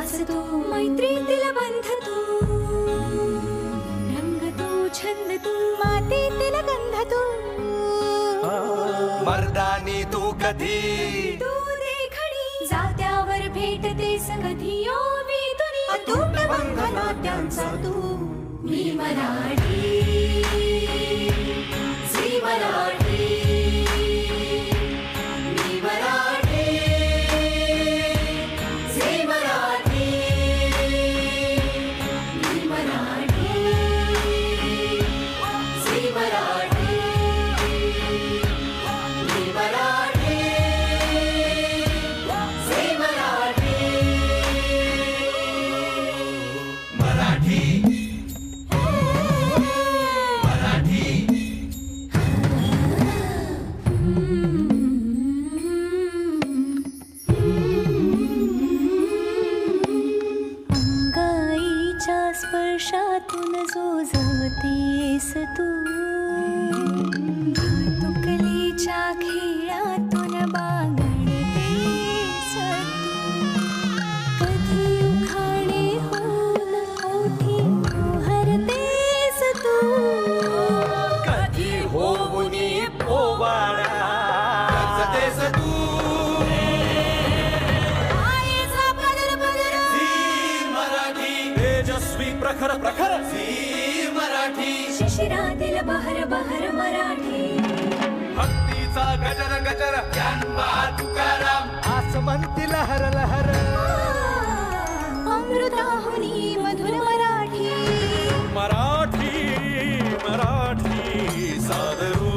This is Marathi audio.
ध्यास तू मैत्रीतील बंध तू रंग तू छंद तू मातीतील गंध तू मर्दानी तू कधी? तू देखणी जात्यावर भेटतेस कधी ओवी तुनी. अतूट बंधनात्यांचा तू. मी मराठी. शातु न जोजते स तु प्रखर प्रखर. मराठी शिशिरातील बहर बहर मराठी. भक्तीचा गजर गजर. तुकाराम आसमंती लहर. लहर अमृताहुनी मधुर मराठी. मराठी मराठी सादरू.